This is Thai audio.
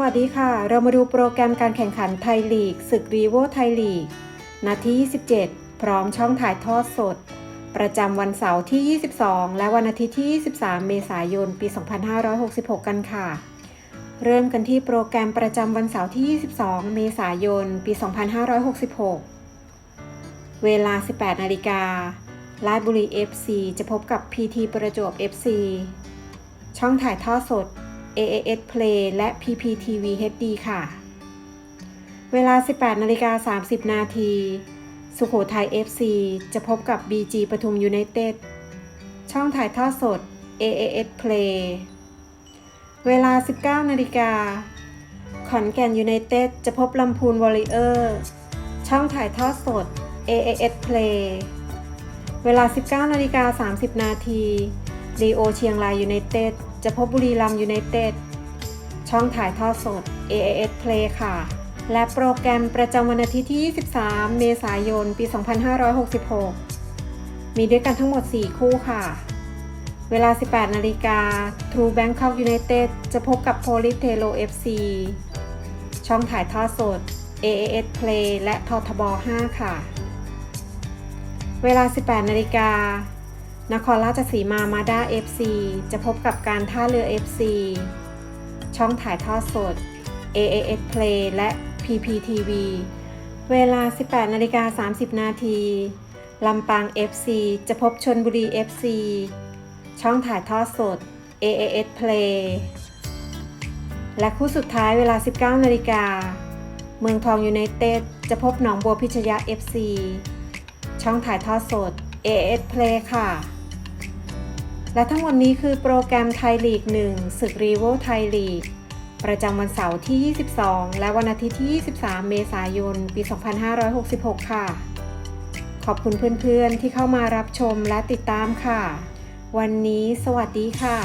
วัสดีค่ะ เรามาดูโปรแกรมการแข่งขันไทยลีก ศึกรีโวไทยลีก นาที27 พร้อมช่องถ่ายทอดสด ประจำวันเสาร์ที่ 22 และวันอาทิตย์ที่ 23 เมษายน ปี 2566 กันค่ะ เริ่มกันที่โปรแกรมประจำวันเสาร์ที่ 22 เมษายน ปี 2566 เวลา 18 นาฬิกาลาดบุรี FC จะพบกับ PT ประจวบ FC ช่องถ่ายทอดสด AAS Play และ PPTV HD ค่ะ เวลา 18นาฬิกา30 นาที สุโขทัย FC จะพบกับ BG ปทุมยูไนเต็ด ช่องถ่ายทอดสด AAS Play เวลา 19นาฬิกา ขอนแก่นยูไนเต็ดจะพบลำพูนวอริเออร์ ช่องถ่ายทอดสด AAS Play เวลา 19นาฬิกา30 นาที ลีโอเชียงรายยูไนเต็ดจะพบบุรีรัมย์ยูไนเต็ดช่องถ่ายทอดสด AAS Play ค่ะ และโปรแกรมประจำวันอาทิตย์ที่ 23 เมษายน ปี 2566 มีด้วยกันทั้งหมด 4 คู่ค่ะ เวลา 18 นาฬิกา True Bangkok United จะพบกับ p o l i t e l o FC ช่องถ่ายทอดสด AAS Play และททบ 5 ค่ะ เวลา 18 นาฬิกา นครราชสีมามาด้า FC จะพบกับการท่าเรือ FC ช่องถ่ายทอดสด AAS Play และ PPTV เวลา 18นาฬิกา30 นาทีลำปาง FC จะพบชนบุรี FC ช่องถ่ายทอดสด AAS Play และคู่สุดท้ายเวลา 19นาฬิกาเมืองทองยูไนเต็ดจะพบหนองบัวพิชยะ FC ช่องถ่ายทอดสด AS Play ค่ะ และทั้งหมดนี้คือโปรแกรมไทยลีก 1 ศึกรีโวไทยลีก ประจำวันเสาร์ที่ 22 และวันอาทิตย์ที่ 23 เมษายน ปี 2566 ค่ะ ขอบคุณเพื่อนๆที่เข้ามารับชมและติดตามค่ะ วันนี้สวัสดีค่ะ